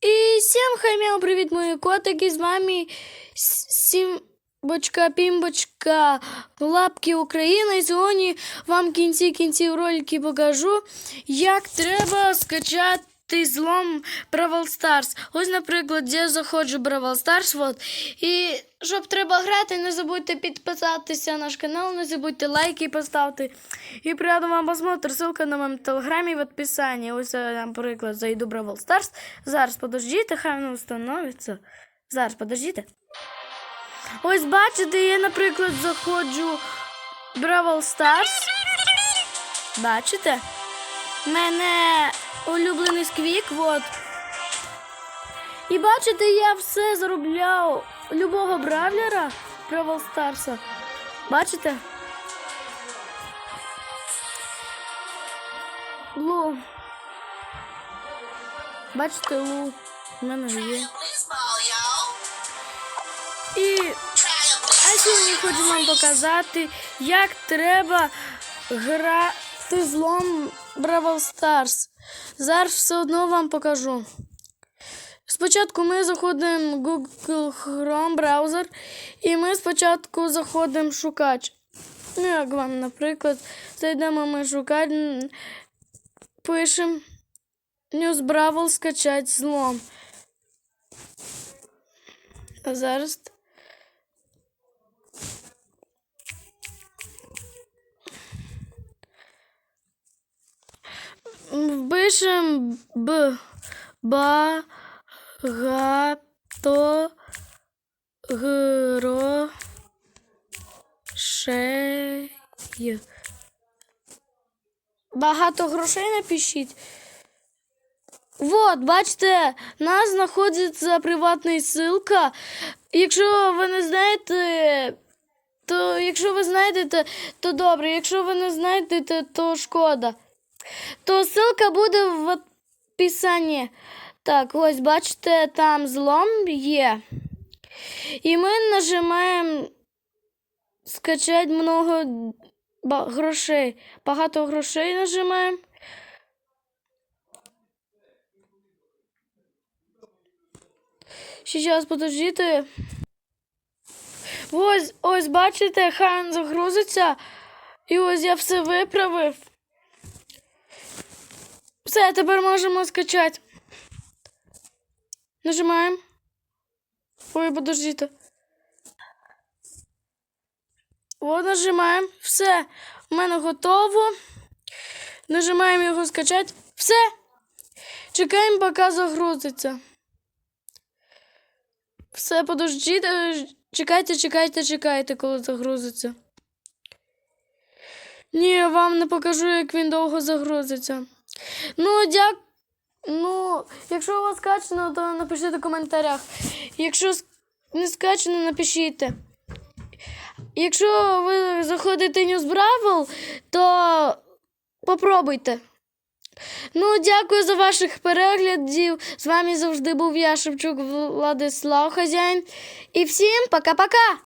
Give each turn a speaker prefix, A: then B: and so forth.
A: І всім хаймяу, привіт, мої котики! З вами Сімбочка, Пімбочка, Лапки Україна. І сьогодні вам в кінці ролики покажу, як треба скачати злом Бравл Старс. Ось, наприклад, я заходжу Бравл Старс. Вот, і щоб треба грати, не забудьте підписатися на наш канал, не забудьте лайки поставити. І приятного вам просмотр. Ссылка на моєму телеграмі в описанні. Ось, я, наприклад, зайду Бравл Старс. Зараз подождіть, хай воно встановиться. Зараз подождіть. Ось бачите, я, наприклад, заходжу Бравл Старс. Бачите? Мене улюблений сквік, вот. І бачите, я все заробляв любого бравлера Бравл Старса. Бачите? Лу. Бачите, лу. У мене є. І а сьогодні хочу вам показати, як треба грати злом Бравл Старс. Зараз все одно вам покажу. Спочатку ми заходимо в Google Chrome браузер, і ми спочатку заходимо в шукач. Ну, як вам, наприклад, зайдемо ми шукач, пишемо News Бравл скачать злом. А зараз. Впишем б багато грошей. Багато грошей напишіть. Вот, бачите, нас знаходиться приватна ссылка. Якщо ви не знаєте, то якщо ви знайдете, то добре. Якщо ви не знайдете, то шкода. То ссылка буде в описанні. Так, ось бачите, там злом є. І ми нажимаємо скачати много грошей. Багато грошей нажимаємо. Сейчас подождите. Ось, ось, бачите, хай він загрузиться. І ось я все виправив. Все, тепер можемо скачати. Нажимаємо. Ой, подождите. От нажимаємо. Все. У мене готово. Нажимаємо його скачати. Все. Чекаємо, поки загрузиться. Все, подождіть. е, Чекайте, чекайте, чекайте, коли загрузиться. Ні, я вам не покажу, як він довго загрузиться. Ну, дяк... Ну, якщо у вас скачано, то напишіть у коментарях. Якщо не скачано, напишіть. Якщо ви заходите News Бравл, то попробуйте. Ну, дякую за ваших переглядів. З вами завжди був я, Шевчук Владислав Хазяїн. І всім пока-пока!